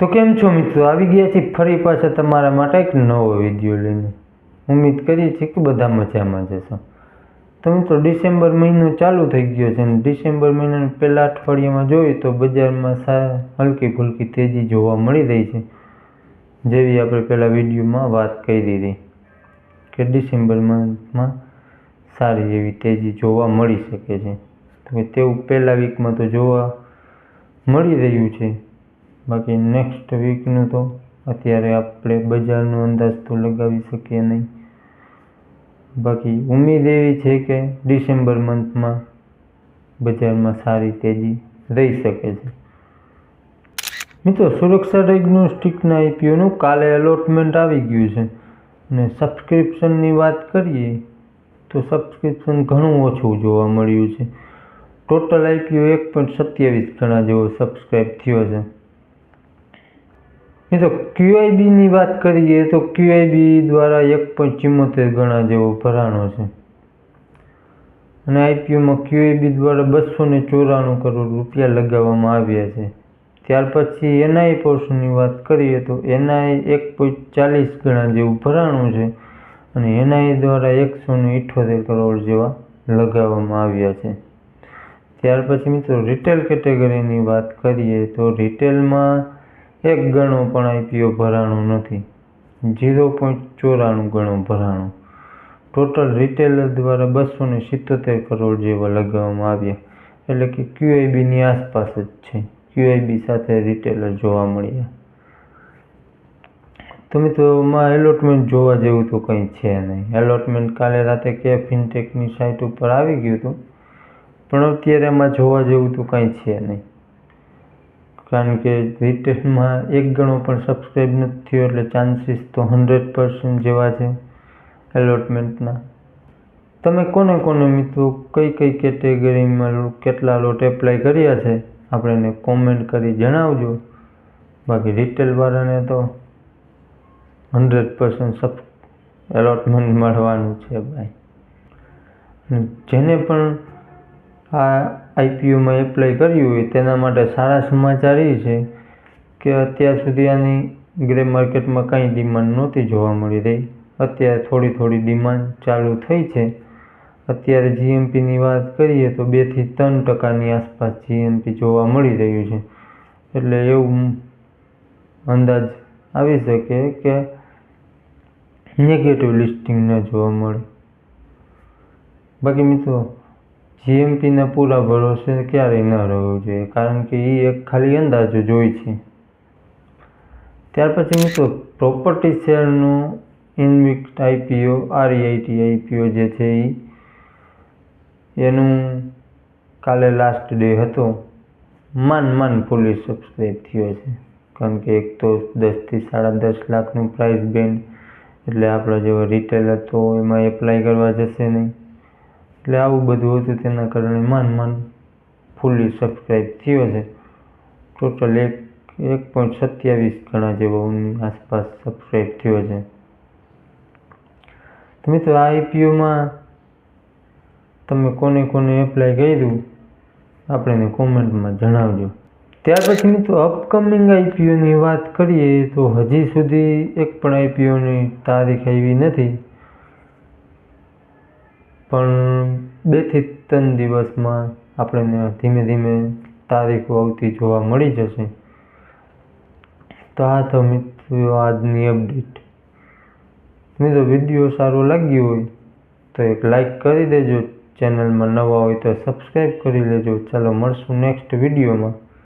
તો કેમ છો મિત્રો? આવી ગયા છીએ ફરી પાછા તમારા માટે એક નવો વીડિયો લઈને. ઉમ્મીદ કરીએ છીએ કે બધા મજામાં જશો તો મિત્રો, ડિસેમ્બર મહિનો ચાલુ થઈ ગયો છે અને ડિસેમ્બર મહિનાના પહેલા અઠવાડિયામાં જોઈએ તો બજારમાં સા, હલકી ફુલકી તેજી જોવા મળી રહી છે. જેવી આપણે પહેલાં વિડીયોમાં વાત કરી દીધી કે ડિસેમ્બર મંથમાં સારી એવી તેજી જોવા મળી શકે છે. તો તેવું પહેલા વીકમાં તો જોવા મળી રહ્યું છે. બાકી નેક્સ્ટ વીકનું તો અત્યારે આપણે બજારનો અંદાજ તો લગાવી શકીએ નહીં. બાકી ઉમ્મીદ એવી છે કે ડિસેમ્બર મંથમાં બજારમાં સારી તેજી રહી શકે છે. મિત્રો, સુરક્ષા ડાયગ્નોસ્ટિકના આઈપીઓનું કાલે અલોટમેન્ટ આવી ગયું છે. અને સબસ્ક્રિપ્શનની વાત કરીએ તો સબસ્ક્રિપ્શન ઘણું ઓછું જોવા મળ્યું છે. ટોટલ આઈપીઓ એક પોઈન્ટ સત્યાવીસ ગણા જેવો સબસ્ક્રાઈબ થયો છે. મિત્રો ક્યુઆઈબીની વાત કરીએ તો ક્યુઆઈબી દ્વારા એક પોઈન્ટ ચુમ્મોતેર ગણા જેવો ભરાણો છે. અને આઈપીઓમાં ક્યુઆઈબી દ્વારા બસો ને ચોરાણું કરોડ રૂપિયા લગાવવામાં આવ્યા છે. ત્યાર પછી એનઆઈ પોર્શનની વાત કરીએ તો એનઆઈ એક પોઈન્ટ ચાલીસ ગણા જેવું ભરાણું છે અને એનઆઈ દ્વારા એકસો ને ઇઠ્ઠોતેર કરોડ જેવા લગાવવામાં આવ્યા છે. ત્યાર પછી મિત્રો રિટેલ કેટેગરીની વાત કરીએ તો રિટેલમાં એક ગણો પણ આઈપીઓ ભરાણું નથી. ઝીરો પોઈન્ટ ચોરાણું ગણો ભરાણું. ટોટલ રિટેલર દ્વારા બસો ને સિત્તોતેર કરોડ જેવા લગાવવામાં આવ્યા. એટલે કે ક્યુઆઈબીની આસપાસ જ છે. ક્યુઆઈબી સાથે રિટેલર જોવા મળ્યા. તો મિત્રોમાં એલોટમેન્ટ જોવા જેવું તો કંઈ છે નહીં. એલોટમેન્ટ કાલે રાતે કે ફિનટેકની સાઇટ ઉપર આવી ગયું હતું. પણ અત્યારે એમાં જોવા જેવું તો કંઈ છે નહીં. કારણ કે રિટેલમાં એક ગણો પણ સબસ્ક્રાઈબ નથી થયો એટલે ચાન્સીસ તો હંડ્રેડ પર્સન્ટ જેવા છે એલોટમેન્ટના તમે કોને કોને મિત્રો કઈ કઈ કેટેગરીમાં કેટલા લોટ એપ્લાય કર્યા છે આપણે એને કોમેન્ટ કરી જણાવજો. બાકી રિટેલવાળાને તો હંડ્રેડ પર્સન્ટ સબ એલોટમેન્ટ મળવાનું છે ભાઈ. જેને પણ આ આઈપીઓમાં એપ્લાય કર્યું હોય, તેના માટે સારા સમાચાર એ છે કે અત્યાર સુધી આની ગ્રે માર્કેટમાં કંઈ ડિમાન્ડ નહોતી જોવા મળી રહી. અત્યારે થોડી થોડી ડિમાન્ડ ચાલુ થઈ છે. અત્યારે જીએમપીની વાત કરીએ તો બેથી ત્રણ ટકાની આસપાસ જીએમપી જોવા મળી રહ્યું છે. એટલે એવું અંદાજ આવી શકે કે નેગેટિવ લિસ્ટિંગ ન જોવા મળે. બાકી મિત્રો જીએમપીના પૂરા ભરોસે ક્યારેય ન રહેવું જોઈએ, કારણ કે એ એક ખાલી અંદાજો જોઈ છે. ત્યાર પછી મિત્રો પ્રોપર્ટી શેરનો ઇન્વિક્ટ આઈપીઓ આરઈઆઈટી આઈપીઓ જે છે એ એનું કાલે લાસ્ટ ડે હતો. માન માન ફૂલી સબસ્ક્રાઈબ થયો છે. કારણ કે એક તો દસથી સાડા દસ લાખનું પ્રાઇસ બેન્ડ એટલે આપણા જેવા રિટેલર તો એમાં એપ્લાય કરવા જશે નહીં. એટલે આવું બધું હતું તેના કારણે માન માન ફૂલી સબસ્ક્રાઈબ થયો છે. ટોટલ એક એક પોઈન્ટ સત્યાવીસ ગણા જેવાની આસપાસ સબસ્ક્રાઈબ થયો છે. તો મિત્રો આ આઈપીઓમાં તમે કોને કોને એપ્લાય કર્યું આપણે કોમેન્ટમાં જણાવજો. ત્યાર પછી મિત્રો અપકમિંગ આઈપીઓની વાત કરીએ તો હજી સુધી એક પણ આઈપીઓની તારીખ આવી નથી. પણ બેથી ત્રણ દિવસમાં આપણને ધીમે ધીમે તારીખો આવતી જોવા મળી જશે. તો આ તો મિત્રો આજની અપડેટ મિત્રો વીડિયો સારો લાગ્યો હોય તો એક લાઈક કરી દેજો. ચેનલમાં નવા હોય તો સબસ્ક્રાઈબ કરી લેજો. ચાલો મળશું નેક્સ્ટ વિડીયોમાં.